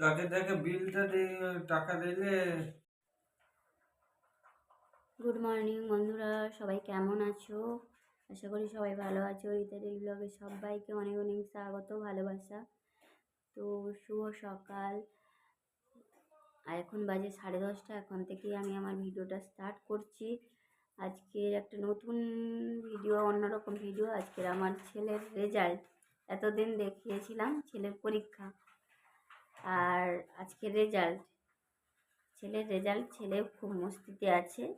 তাকে দেখে বিলটা টাকা দিলে গুড মর্নিং বন্ধুরা, সবাই কেমন আছো? আশা করি সবাই ভালো আছো। ইত্যাদি ব্লগে সবাইকে অনেক অনেক স্বাগত, ভালোবাসা। তো শুভ সকাল। আর এখন বাজে সাড়ে দশটা, এখন থেকেই আমি আমার ভিডিওটা স্টার্ট করছি। আজকের একটা নতুন ভিডিও অন্যরকম ভিডিও আজকের আমার ছেলের রেজাল্ট এতদিন দেখিয়েছিলাম ছেলের পরীক্ষা। আর আজকের রেজাল্ট ছেলের রেজাল্ট ছেলে খুব মস্তিতে আছে।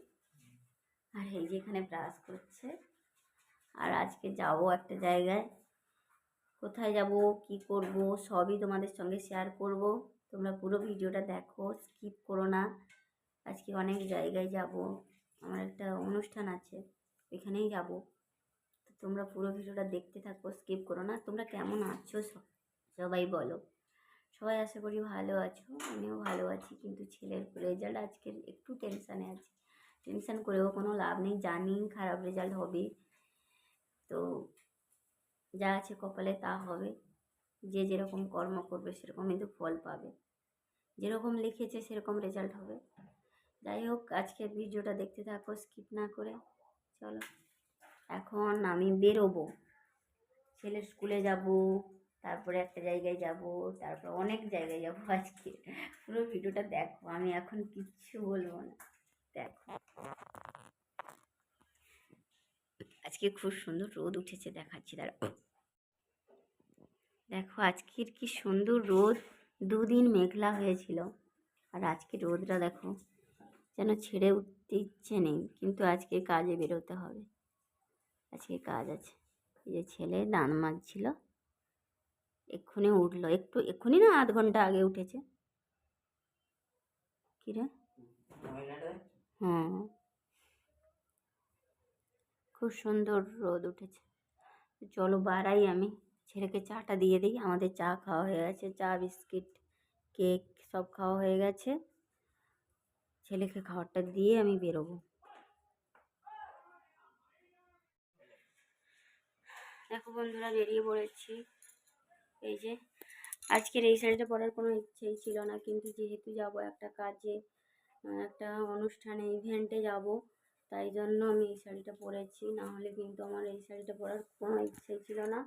আর এই যে এখানে ব্রাশ করছে। আর আজকে যাব একটা জায়গায়। কোথায় যাব, কি করব, সবই তোমাদের সঙ্গে শেয়ার করব। তোমরা পুরো ভিডিওটা দেখো স্কিপ করো না। আজকে অনেক জায়গায় যাব। আমার একটা অনুষ্ঠান আছে, ওইখানেই যাব। তো তোমরা পুরো ভিডিওটা দেখতে থাকো স্কিপ করো না। তোমরা কেমন আছো সব- সবাই বলো। সবাই আশা করি ভালো আছো, আমিও ভালো আছি, কিন্তু ছেলের রেজাল্ট আজকে একটু টেনশানে আছি। টেনশান করেও কোনো লাভ নেই, জানি খারাপ রেজাল্ট হবে। তো যা আছে কপালে তা হবে। যে যেরকম কর্ম করবে সেরকম কিন্তু ফল পাবে। যেরকম লিখেছে সেরকম রেজাল্ট হবে। যাই হোক, আজকের ভিডিওটা দেখতে থাকো স্কিপ না করে। চলো, এখন আমি বেরোবো। ছেলের স্কুলে যাব। তারপরে একটা জায়গায় যাব, তারপর অনেক জায়গায় যাব আজকে। পুরো ভিডিওটা দেখো, আমি এখন কিচ্ছু বলব না। দেখো। আজকে খুব সুন্দর রোদ উঠেছে দেখাচ্ছি দাঁড়া দেখো, আজকের কি সুন্দর রোদ। দুদিন মেঘলা হয়েছিল। আর আজকে রোদটা দেখো, যেন ছেড়ে উঠতে ইচ্ছে নেই, কিন্তু আজকে কাজে বেরোতে হবে। আজকে কাজ আছে। এই যে ছেলে দান মাজছিল এক্ষুনি উঠল। একটু, এক্ষুনি না আধ ঘণ্টা আগে উঠেছে। কিরে হ্যাঁ। খুব সুন্দর রোদ উঠেছে। চলো বাড়াই আমি। ছেলেকে চাটা দিয়ে দিই। আমাদের চা খাওয়া হয়ে গেছে। চা, বিস্কিট, কেক সব খাওয়া হয়ে গেছে। ছেলেকে খাবারটা দিয়ে আমি বেরোবো। দেখো বন্ধুরা, বেরিয়ে পড়েছি। এই যে, আজকের এই শাড়িটা পরার কোনো ইচ্ছেই ছিল না, কিন্তু যেহেতু যাব একটা কাজে একটা অনুষ্ঠানে ইভেন্টে যাব, তাই জন্য আমি এই শাড়িটা পরেছি। না হলে কিন্তু আমার এই শাড়িটা পরার কোনো ইচ্ছেই ছিল না।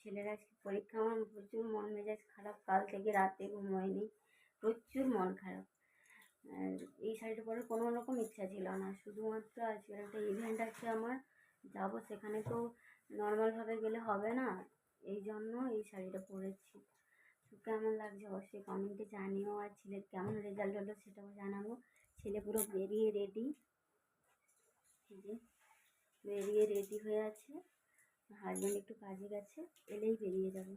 ছেলের আজকে পরীক্ষা, আমার প্রচুর মন মেজাজ খারাপ, কাল থেকে রাতে ঘুমোয়নি প্রচুর মন খারাপ। এই শাড়িটা পরার কোনো রকম ইচ্ছা ছিল না, শুধুমাত্র আজকের একটা ইভেন্ট আছে আমার, যাব সেখানে তো নর্মালভাবে গেলে হবে না। এই জন্য এই শাড়িটা পরেছি। কেমন লাগছে অবশ্যই কমেন্টে জানিও, আর ছেলের কেমন রেজাল্ট হলো সেটাও জানাব। ছেলে পুরো বেরিয়ে রেডি যে, বেরিয়ে রেডি হয়ে আছে। হাজব্যান্ড একটু কাজে গেছে, এলেই বেরিয়ে যাবে।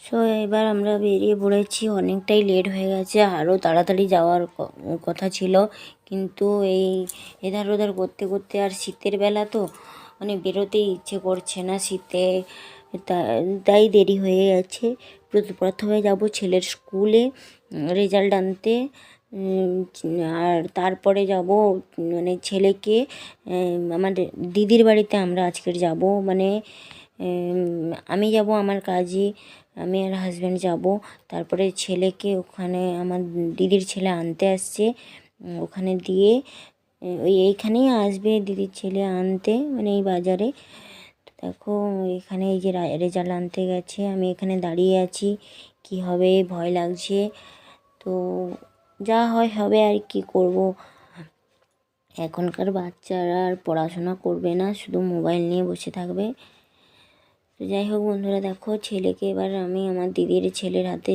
সো এবার আমরা বেরিয়ে পড়েছি, অনেকটাই লেট হয়ে গেছে আরও তাড়াতাড়ি যাওয়ার কথা ছিল। কিন্তু এই এধার ওধার করতে করতে আর শীতের বেলা তো মানে বেরোতেই ইচ্ছে করছে না শীতে। তাই দেরি হয়ে গেছে। প্রথ- প্রথমে যাব ছেলের স্কুলে রেজাল্ট আনতে। আর তারপরে যাব মানে ছেলেকে আমার দিদির বাড়িতে আমরা আজকের যাব। মানে আমি যাব, আমার কাজে, আমি আর হাজব্যান্ড যাব। তারপরে ছেলেকে ওখানে, আমার দিদির ছেলে আনতে আসছে ওখানে দিয়ে ওই এইখানেই আসবে দিদির ছেলে আনতে মানে এই বাজারে। তো দেখো, এখানে এই যে রেজাল্ট আনতে গেছে, আমি এখানে দাঁড়িয়ে আছি, কি হবে, ভয় লাগছে। তো যা হয় হবে আর কি করব। এখনকার বাচ্চারা আর পড়াশোনা করবে না, শুধু মোবাইল নিয়ে বসে থাকবে। তো যাই হোক বন্ধুরা, দেখো ছেলেকে এবার আমি আমার দিদির ছেলের হাতে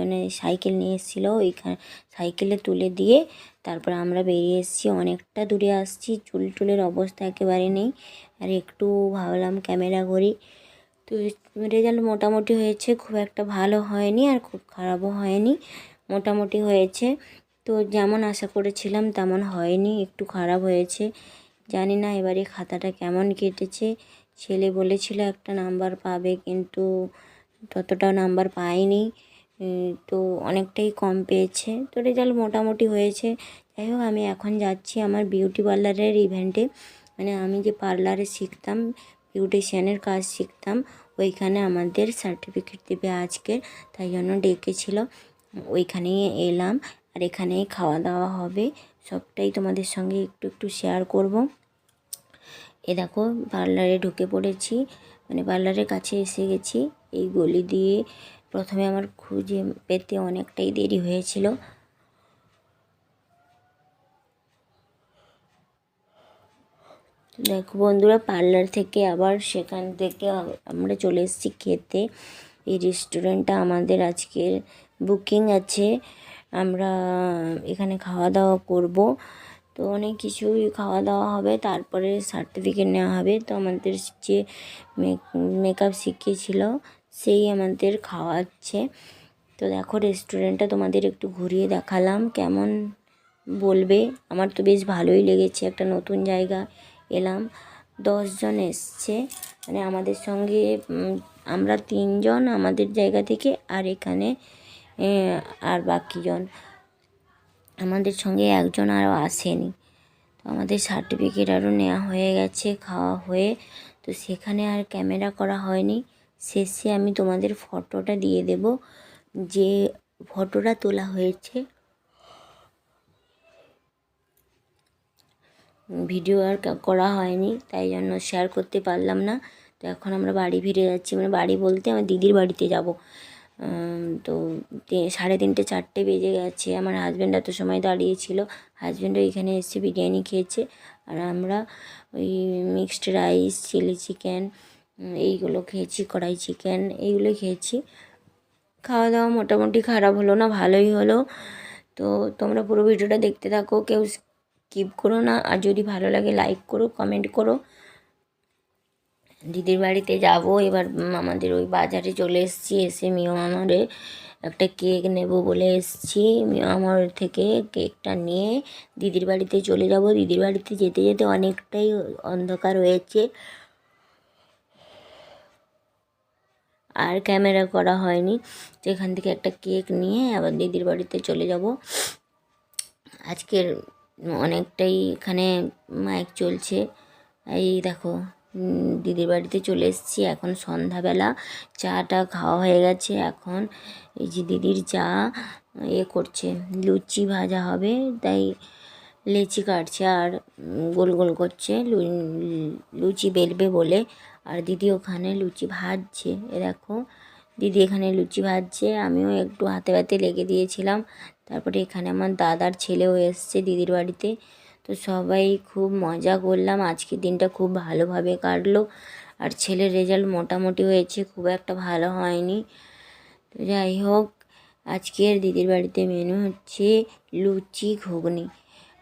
মানে সাইকেল নিয়ে এসেছিল। ওইখানে, সাইকেলে তুলে দিয়ে তারপর আমরা বেরিয়ে এসেছি। অনেকটা দূরে আসছি, চুল টুলের অবস্থা একেবারে নেই। আর একটু ভাবলাম ক্যামেরা করি। তো রেজাল্ট মোটামুটি হয়েছে, খুব একটা ভালো হয়নি আর খুব খারাপও হয়নি, মোটামুটি হয়েছে। তো যেমন আশা করেছিলাম তেমন হয়নি, একটু খারাপ হয়েছে। জানি না এবারে খাতাটা কেমন কেটেছে। ছেলে বলেছিল একটা নাম্বার পাবে, কিন্তু ততটা নাম্বার পায়নি। তো অনেকটাই কম পেয়েছে। তো রেজাল্ট মোটামুটি হয়েছে। যাই হোক, আমি এখন যাচ্ছি আমার বিউটি পার্লারের ইভেন্টে মানে আমি যে পার্লারে শিখতাম বিউটিশিয়ানের কাজ শিখতাম, ওইখানে আমাদের সার্টিফিকেট দেবে আজকের তাই জন্য ডেকেছিল। ওইখানেই এলাম আর এখানেই খাওয়া দাওয়া হবে। সবটাই তোমাদের সঙ্গে একটু একটু শেয়ার করব। এ দেখো পার্লারে ঢুকে পড়েছি। মানে পার্লারের কাছে এসে গেছি। এই গলি দিয়ে প্রথমে আমার খুঁজে পেতে অনেকটাই দেরি হয়েছিল। দেখো বন্ধুরা, পার্লার থেকে আবার সেখান থেকে আমরা চলে এসেছি খেতে। এই রেস্টুরেন্টটা আমাদের আজকে বুকিং আছে। আমরা এখানে খাওয়া দাওয়া করব। তো অনেক কিছুই খাওয়া দাওয়া হবে, তারপরে সার্টিফিকেট নেওয়া হবে। তো আমাদের যে মেকআপ শিখিয়েছিল, সেই আমাদের খাওয়াচ্ছে। তো দেখো রেস্টুরেন্টটা তোমাদের একটু ঘুরিয়ে দেখালাম, কেমন বলবে? আমার তো বেশ ভালোই লেগেছে, একটা নতুন জায়গা এলাম। দশজন এসছে মানে আমাদের সঙ্গে আমরা তিনজন আমাদের জায়গা থেকে, আর এখানে আর বাকিজন। আমাদের সঙ্গে একজন আরও আসেনি। তো আমাদের সার্টিফিকেট আরও নেওয়া হয়ে গেছে, খাওয়া হয়ে। তো সেখানে আর ক্যামেরা করা হয়নি। শেষে আমি তোমাদের ফটোটা দিয়ে দেব। যে ফটোটা তোলা হয়েছে। ভিডিও আর করা হয়নি, তাই জন্য শেয়ার করতে পারলাম না। তো এখন আমরা বাড়ি ফিরে যাচ্ছি। মানে বাড়ি বলতে আমার দিদির বাড়িতে যাব। তো সাড়ে তিনটে, চারটে বেজে গেছে। আমার হাজব্যান্ড এত সময় দাঁড়িয়েছিল হাজব্যান্ডও এখানে এসে বিরিয়ানি খেয়েছে। আর আমরা ওই মিক্সড রাইস চিলি চিকেন এইগুলো খেয়েছি, কড়াই চিকেন এইগুলো খেয়েছি। খাওয়া দাওয়া মোটামুটি খারাপ হলো না, ভালোই হলো। তো তোমরা পুরো ভিডিওটা দেখতে থাকো, কেউ স্কিপ করো না। আর যদি ভালো লাগে লাইক করো কমেন্ট করো। দিদির বাড়িতে যাব। এবার আমাদের ওই বাজারে চলে এসেছি। এসে মিও মামারে একটা কেক নেব বলে এসেছি। মিও মামার থেকে কেকটা নিয়ে দিদির বাড়িতে চলে যাব। দিদির বাড়িতে যেতে যেতে অনেকটাই অন্ধকার হয়েছে। আর ক্যামেরা করা হয়নি। তো এখান থেকে একটা কেক নিয়ে আবার দিদির বাড়িতে চলে যাব। আজকের অনেকটাই এখানে মাইক চলছে। এই দেখো। দিদির বাড়িতে চলে এসেছি। এখন সন্ধ্যাবেলা চাটা খাওয়া হয়ে গেছে। এখন এই যে দিদির চা, এ করছে। লুচি ভাজা হবে, তাই লেচি কাটছে আর গোল গোল করছে। লুচি বেলবে বলে। আর দিদি ওখানে লুচি ভাজছে। এ দেখো, দিদি এখানে লুচি ভাজছে। আমিও একটু হাতে হাতে লেগে দিয়েছিলাম। তারপরে এখানে আমার দাদার ছেলেও এসছে দিদির বাড়িতে। তো সবাই খুব মজা করলাম। আজকের দিনটা খুব ভালোভাবে কাটলো। আর ছেলের রেজাল্ট মোটামুটি হয়েছে, খুব একটা ভালো হয়নি। তো যাই হোক, আজকের দিদির বাড়িতে মেনু হচ্ছে লুচি ঘুগনি।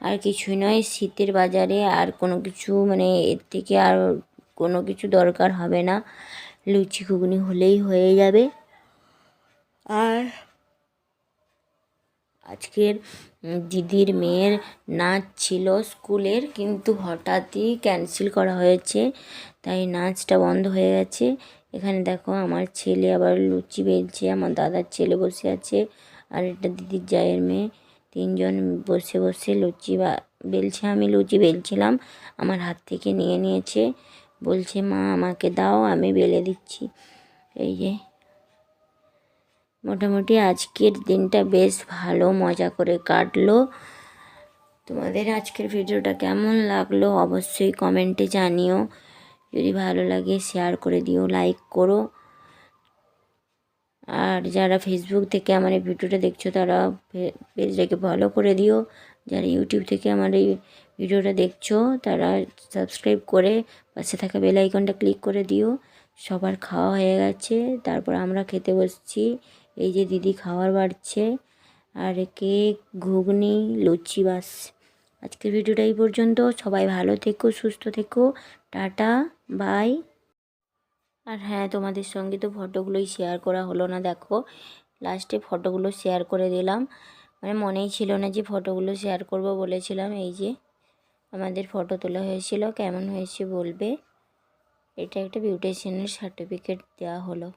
আর কিছুই নয়, শীতের বাজারে আর কোনো কিছু মানে এর থেকে আর কোনো কিছু দরকার হবে না। লুচি ঘুগনি হলেই হয়ে যাবে। আর আজকের দিদির মেয়ের নাচ ছিল স্কুলের, কিন্তু হঠাৎই ক্যান্সেল করা হয়েছে। তাই নাচটা বন্ধ হয়ে গেছে। এখানে দেখো, আমার ছেলে আবার লুচি বেলছে, আমার দাদার ছেলে বসে আছে, আর এটা দিদির জায়ের মেয়ে। তিনজন বসে বসে লুচি বা, বেলছে, আমি লুচি বেলছিলাম, আমার হাত থেকে নিয়ে নিয়েছে। বলছে, মা, আমাকে দাও, আমি বেলে দিচ্ছি। এই যে মোটামুটি আজকের দিনটা বেশ ভালো, মজা করে কাটলো। তোমাদের আজকের ভিডিওটা কেমন লাগল অবশ্যই কমেন্টে জানিও। যদি ভালো লাগে শেয়ার করে দিও লাইক করো। আর যারা ফেসবুক থেকে আমার এই ভিডিওটা দেখছ, তারা পেজটাকে ফলো করে দিও। যারা ইউটিউব থেকে আমার এই ভিডিওটা দেখছ, তারা সাবস্ক্রাইব করে পাশে থাকা বেল আইকনটা ক্লিক করে দিও। সবার খাওয়া হয়ে গেছে, তারপর আমরা খেতে বসছি। এই যে দিদি খাবার বাড়ছে আর কেক, ঘুগনি, লুচি, বাস। আজকের ভিডিওটা এই পর্যন্ত। সবাই ভালো থেকো, সুস্থ থেকো। Tata, by. আর হ্যাঁ তোমাদের সঙ্গে তো ফটোগুলোই শেয়ার করা হলো না, দেখো। লাস্টে ফটোগুলো শেয়ার করে দিলাম। মানে মনেই ছিল না যে ফটোগুলো শেয়ার করব বলেছিলাম। এই যে আমাদের ফটো তোলা হয়েছিল, কেমন হয়েছে বলবে? এটা একটা বিউটিশিয়ানের সার্টিফিকেট দেওয়া হলো।